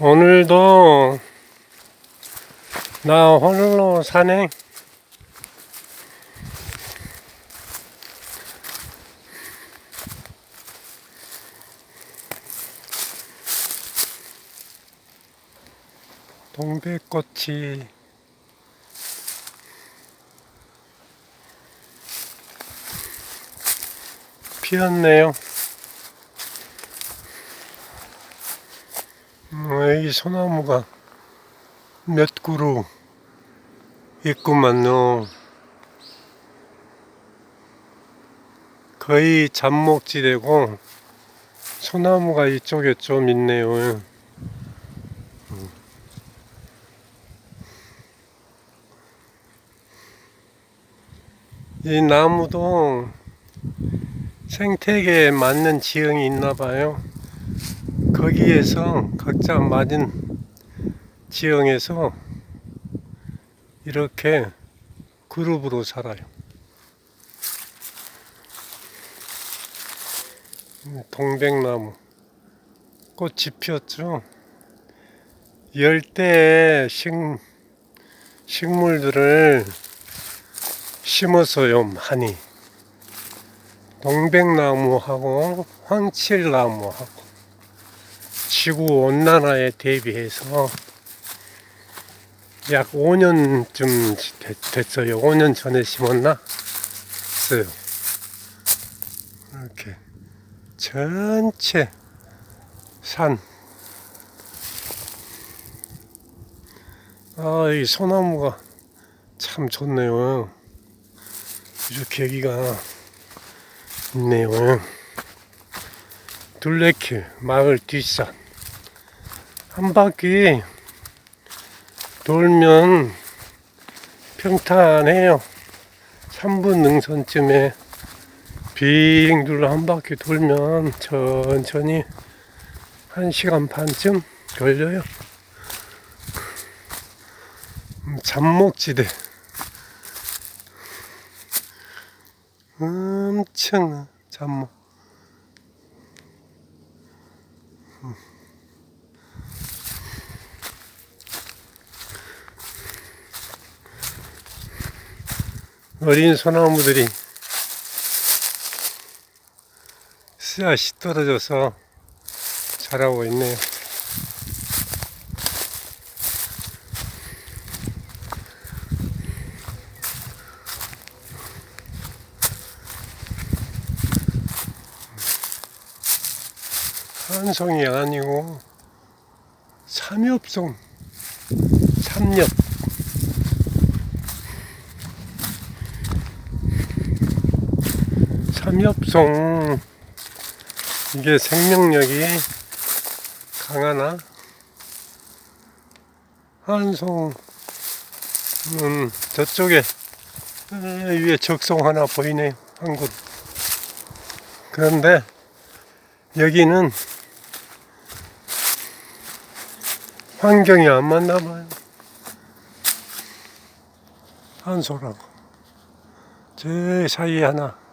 오늘도 나 홀로 산행 동백꽃이 피었네요. 음, 여기 소나무가 몇 그루 있구만요. 거의 잡목지대고 소나무가 이쪽에 좀 있네요. 음. 이 나무도 생태계에 맞는 지형이 있나 봐요. 거기에서 각자 맞은 지형에서 이렇게 그룹으로 살아요. 동백나무 꽃이 피었죠. 열대의 식, 식물들을 심어서요, 많이. 동백나무하고 황칠나무하고 지구 온난화에 대비해서 약 5년쯤 됐, 어요 5년 전에 심었나? 했어요. 이렇게 전체 산. 아, 이 소나무가 참 좋네요. 이렇게 여기가 있네요. 둘레길 마을 뒷산 한 바퀴 돌면 평탄해요. 3분 능선쯤에 빙 둘러 한 바퀴 돌면 천천히 1시간 반쯤 걸려요. 음, 잡목지대 엄청 잡목 어린 소나무들이 씨앗이 떨어져서 자라고 있네요. 한송이 아니고 삼엽송 삼엽 삼엽송 이게 생명력이 강하나? 한송은 저쪽에 위에 적송 하나 보이네요 한 곳. 그런데 여기는 환경이 안 맞나 봐요. 한소라고. 저 사이에 하나